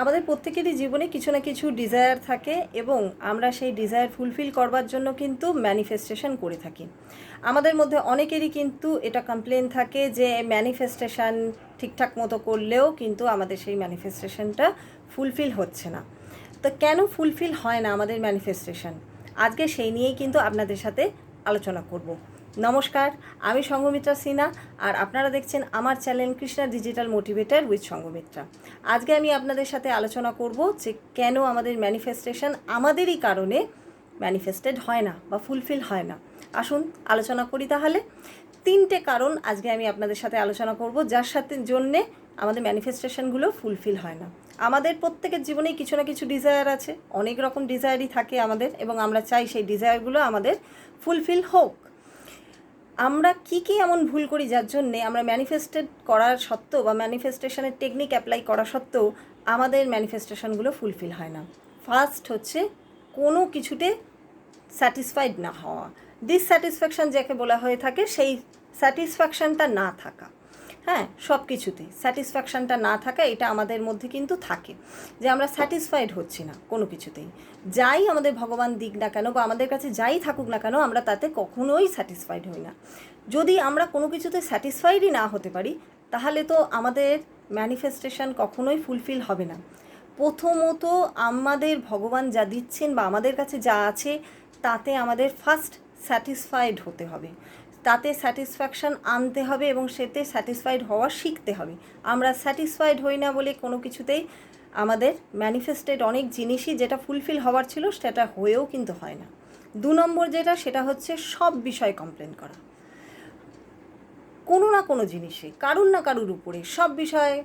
আমাদের প্রত্যেকেরই জীবনে কিছু না কিছু ডিজায়ার থাকে এবং আমরা সেই ডিজায়ার ফুলফিল করবার জন্য কিন্তু ম্যানিফেস্টেশন করে থাকি। আমাদের মধ্যে অনেকেরই কিন্তু এটা কমপ্লেন থাকে যে ম্যানিফেস্টেশন ঠিকঠাক মতো করলেও কিন্তু আমাদের সেই ম্যানিফেস্টেশনটা ফুলফিল হচ্ছে না। তো কেন ফুলফিল হয় না আমাদের ম্যানিফেস্টেশন আজকে সেই নিয়েই কিন্তু আপনাদের সাথে আলোচনা করব। নমস্কার, আমি সঙ্গমিত্রা সিনহা আর আপনারা দেখছেন আমার channel Krishna digital motivator with Sanghamitra. আজকে আমি আপনাদের সাথে আলোচনা করব যে কেন আমাদের ম্যানিফেস্টেশন আমাদেরই কারণে ম্যানিফেস্টেড হয় না বা ফুলফিল হয় না। আসুন, আলোচনা করি তাহলে। তিনটে কারণ আজকে আমি আপনাদের সাথে আলোচনা করব যার সাথে জন্যে আমাদের ম্যানিফেস্টেশনগুলো ফুলফিল হয় না। আমাদের প্রত্যেকের জীবনেই কিছু না কিছু ডিজায়ার আছে, অনেক রকম ডিজায়ারই থাকে আমাদের এবং আমরা চাই সেই ডিজায়ারগুলো আমাদের ফুলফিল হোক। আমরা কি কি এমন ভুল করি যার জন্যে আমরা ম্যানিফেস্টেড করার সত্ত্বেও বা ম্যানিফেস্টেশনের টেকনিক অ্যাপ্লাই করা সত্ত্বেও আমাদের ম্যানিফেস্টেশনগুলো ফুলফিল হয় না। ফার্স্ট হচ্ছে কোনো কিছুতে স্যাটিসফাইড না হওয়া। ডিসস্যাটিসফ্যাকশান যাকে বলা হয়ে থাকে, সেই স্যাটিসফ্যাকশানটা না থাকা। হ্যাঁ সব কিছুতেই স্যাটিসফ্যাকশানটা না থাকা এটা আমাদের মধ্যে কিন্তু থাকে। যে আমরা স্যাটিসফাইড হচ্ছি না কোনো কিছুতেই। যাই আমাদের ভগবান দিক না কেন বা আমাদের কাছে যাই থাকুক না কেন, আমরা তাতে কখনোই স্যাটিসফাইড হই না। যদি আমরা কোনো কিছুতে স্যাটিসফাইডই না হতে পারি, তাহলে তো আমাদের ম্যানিফেস্টেশন কখনোই ফুলফিল হবে না। প্রথমত আমাদের ভগবান যা দিচ্ছেন বা আমাদের কাছে যা আছে, তাতে আমাদের ফার্স্ট স্যাটিসফাইড হতে হবে। তাতে স্যাটিসফ্যাকশান আনতে হবে এবং সেতে স্যাটিসফাইড হওয়া শিখতে হবে। আমরা স্যাটিসফাইড হই না বলে কোনো কিছুতেই আমাদের ম্যানিফেস্টেড অনেক জিনিসই যেটা ফুলফিল হওয়ার ছিল সেটা হয়েও কিন্তু হয় না। দু নম্বর যেটা, সেটা হচ্ছে সব বিষয়ে কমপ্লেন করা। কোনো না কোনো জিনিসে, কারুর না কারুর উপরে সব বিষয়ে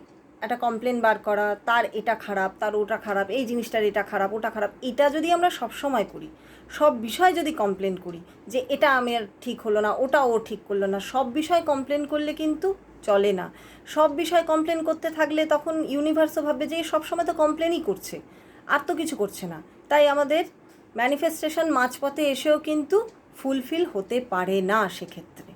একটা কমপ্লেন বার করা, তার এটা খারাপ, তার ওটা খারাপ, এই জিনিসটার এটা খারাপ, ওটা খারাপ, এটা যদি আমরা সব সময় করি, সব বিষয় যদি কমপ্লেন করি যে এটা আমার ঠিক হলো না, ওটা ও ঠিক করল না, সব বিষয় কমপ্লেন করলে কিন্তু চলে না। সব বিষয় কমপ্লেন করতে থাকলে তখন ইউনিভার্সও ভাববে যে সব সময় তো কমপ্লেনই করছে, আর তো কিছু করছে না। তাই আমাদের ম্যানিফেস্টেশন মাঝপথে এসেও কিন্তু ফুলফিল হতে পারে না সেক্ষেত্রে।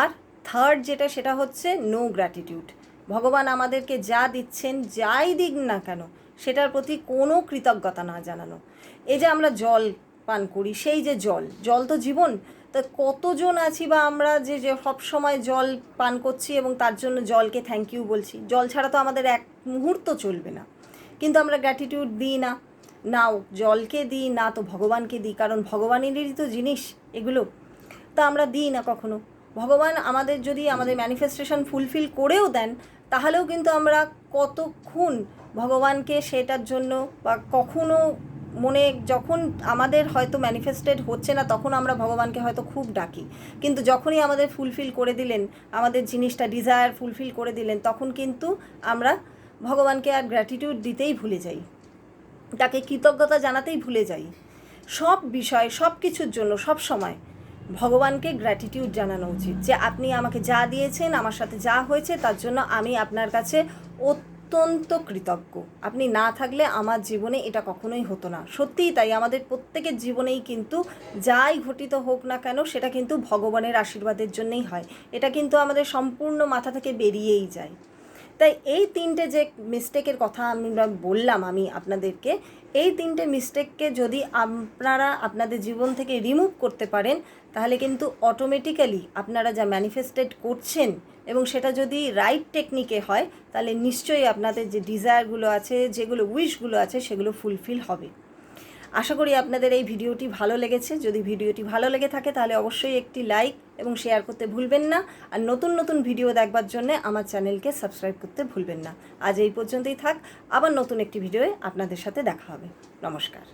আর থার্ড যেটা, সেটা হচ্ছে নো গ্র্যাটিটিউড ভগবান আমাদেরকে যা দিচ্ছেন, যাই দিক না কেন, সেটার প্রতি কোনো কৃতজ্ঞতা না জানানো। এই যে আমরা জল পান করি, সেই যে জল জল তো জীবন, তা কতজন আছি বা আমরা যে যে সব সময় জল পান করছি এবং তার জন্য জলকে থ্যাংক ইউ বলছি? জল ছাড়া তো আমাদের এক মুহূর্ত চলবে না। কিন্তু আমরা গ্র্যাটিটিউড দিই না। নাও, জলকে দিই, না তো ভগবানকে দিই, কারণ ভগবানেরই তো জিনিস এগুলো। তা আমরা দিই না কখনো। ভগবান আমাদের যদি আমাদের ম্যানিফেস্টেশন ফুলফিল করেও দেন, তাহলেও কিন্তু আমরা কতক্ষণ ভগবানকে সেটার জন্য বা কখনো মনে যখন আমাদের হয়তো ম্যানিফেস্টেড হচ্ছে না, তখন আমরা ভগবানকে হয়তো খুব ডাকি। কিন্তু যখনই আমাদের ফুলফিল করে দিলেন, আমাদের জিনিসটা ডিজায়ার ফুলফিল করে দিলেন, তখন কিন্তু আমরা ভগবানকে আর গ্র্যাটিটিউড দিতেই ভুলে যাই। তাকে কৃতজ্ঞতা জানাতেই ভুলে যাই। সব বিষয়, সব কিছুর জন্য, সব সময় ভগবানকে গ্র্যাটিটিউড জানানো উচিত যে আপনি আমাকে যা দিয়েছেন, আমার সাথে যা হয়েছে, তার জন্য আমি আপনার কাছে অত্যন্ত কৃতজ্ঞ। আপনি না থাকলে আমার জীবনে এটা কখনোই হতো না। সত্যিই তাই, আমাদের প্রত্যেকের জীবনেই কিন্তু যাই ঘটিত হোক না কেন, সেটা কিন্তু ভগবানের আশীর্বাদের জন্যই হয়। এটা কিন্তু আমাদের সম্পূর্ণ মাথা থেকে বেরিয়েই যায়। তাই এই তিনটে যে মিস্টেকের কথা আমরা বললাম আমি আপনাদেরকে, এই তিনটে মিস্টেককে যদি আপনারা আপনাদের জীবন থেকে রিমুভ করতে পারেন, তাহলে কিন্তু অটোমেটিক্যালি আপনারা যা ম্যানিফেস্টেড করছেন এবং সেটা যদি রাইট টেকনিকে হয়, তাহলে নিশ্চয়ই আপনাদের যে ডিজায়ারগুলো আছে, যেগুলো উইশগুলো আছে, সেগুলো ফুলফিল হবে। আশা করি আপনাদের এই ভিডিওটি ভালো লেগেছে। যদি ভিডিওটি ভালো লেগে থাকে, তাহলে অবশ্যই একটি লাইক এবং শেয়ার করতে ভুলবেন না। আর নতুন নতুন ভিডিও দেখবার জন্য আমার চ্যানেলকে সাবস্ক্রাইব করতে ভুলবেন না। আজ এই পর্যন্তই থাক। আবার নতুন একটি ভিডিওয়ে আপনাদের সাথে দেখা হবে। নমস্কার।